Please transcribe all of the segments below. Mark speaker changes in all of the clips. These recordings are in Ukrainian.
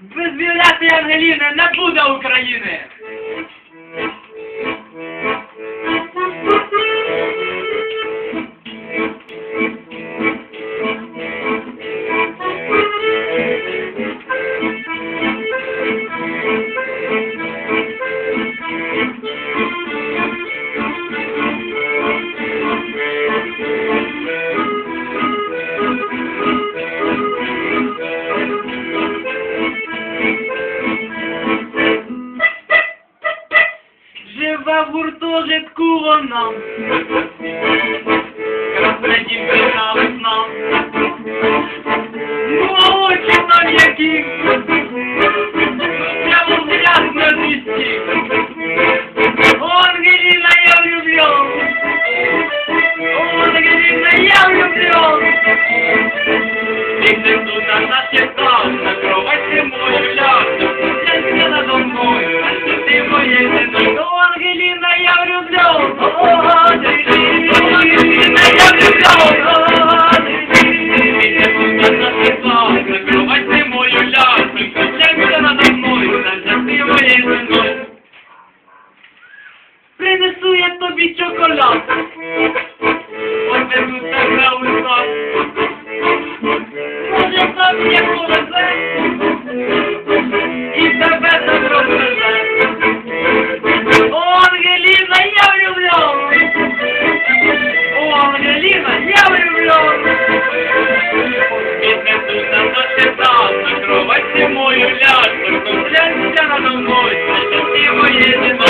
Speaker 1: Без Віолети Ангеліни не буде України! Живе в гуртожитку вона. Красна дівчина весна. Ну, а очі там які. Прямо взгляд на місці. О, Ангеліна, я влюблен. О, Ангеліна, я влюблен. Ты ты туда насчитал, на кровать Принесу я тобі чоколад, Отведу тебе у сад. Може там є Thank you.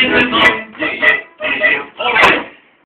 Speaker 1: Thank you.